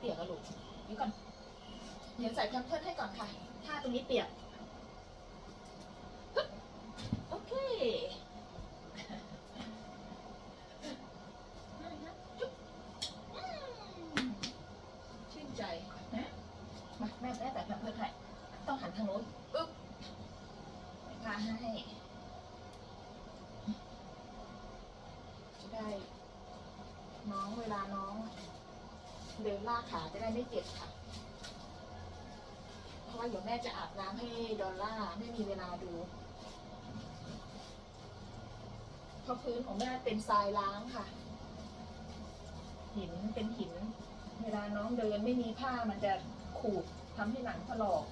เปียกอะลูกเดี๋ยวก่อนเดี๋ยวใส่แพมเพิร์สให้ก่อนค่ะถ้าตรงนี้เปียกโอเคจุ๊บชื่นใจนะมาแม่แม่ใส่แพมเพิร์สให้ต้องหันทางโน้นปึ๊บพาให้จะได้น้องเวลาน้อง เดินลากขาจะได้ไม่เจ็บค่ะ เพราะว่าเดี๋ยวแม่จะอาบน้ำให้ดอลล่าไม่มีเวลาดูเพราะพื้นของแม่เป็นทรายล้างค่ะ หินเป็นหิน เวลาน้องเดินไม่มีผ้ามันจะขูดทำให้หนังถลอก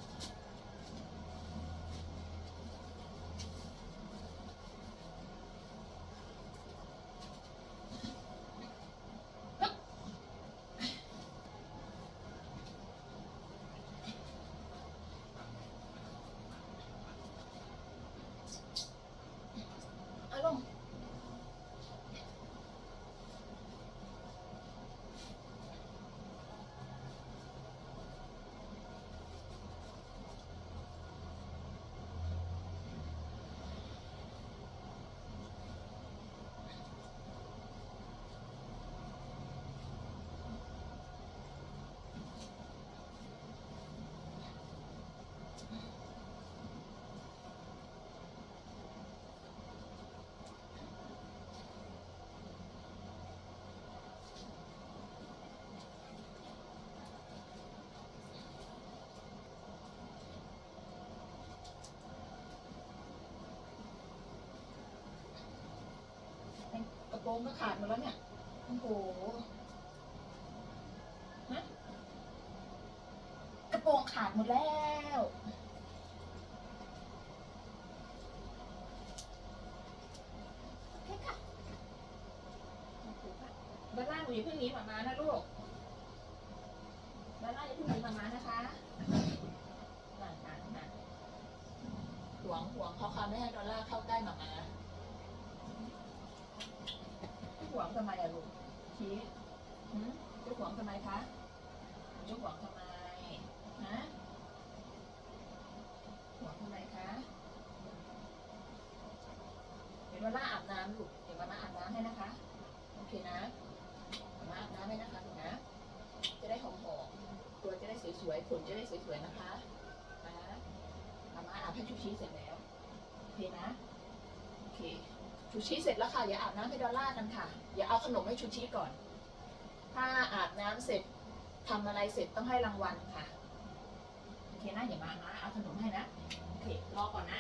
ปรงก็ขาดหมดแล้วเนี่ย โอ้โหฮะกระโปรงขาดหมดแล้วเพชรค่ะบ้านล่างหนูอย่าเพิ่งหนีหมามานะลูกด้านล่างอยู่เพิ่งหนีหมามานะคะนั่นนั่นนั่นห่วงหวงเขาค่ะไม่ให้ดอลลาร์เข้าใกล้หมามา จะหวง ทำไมอะลูกชี้หืมจะหวงทำไมคะจะหวงทำไมฮะหวงทำไมคะเดี๋ยวมาม่าอาบน้ำลูกเดี๋ยวมาม่าอาบน้ำให้นะคะโอเคนะมาอาบน้ำให้นะคะลูกนะจะได้หอมๆตัวจะได้สวยๆขนจะได้สวยๆนะคะนะมาม่าอาบให้ชูชีเสร็จแล้วโอเคนะโอเค ชูชีเสร็จแล้วค่ะ อย่าอาบน้ำให้ดอลล่ากันค่ะ อย่าเอาขนมให้ชูชีก่อน ถ้าอาบน้ำเสร็จทำอะไรเสร็จต้องให้รางวัลค่ะ โอเคนะอย่ามานะ เอาขนมให้นะ โอเค รอก่อนนะ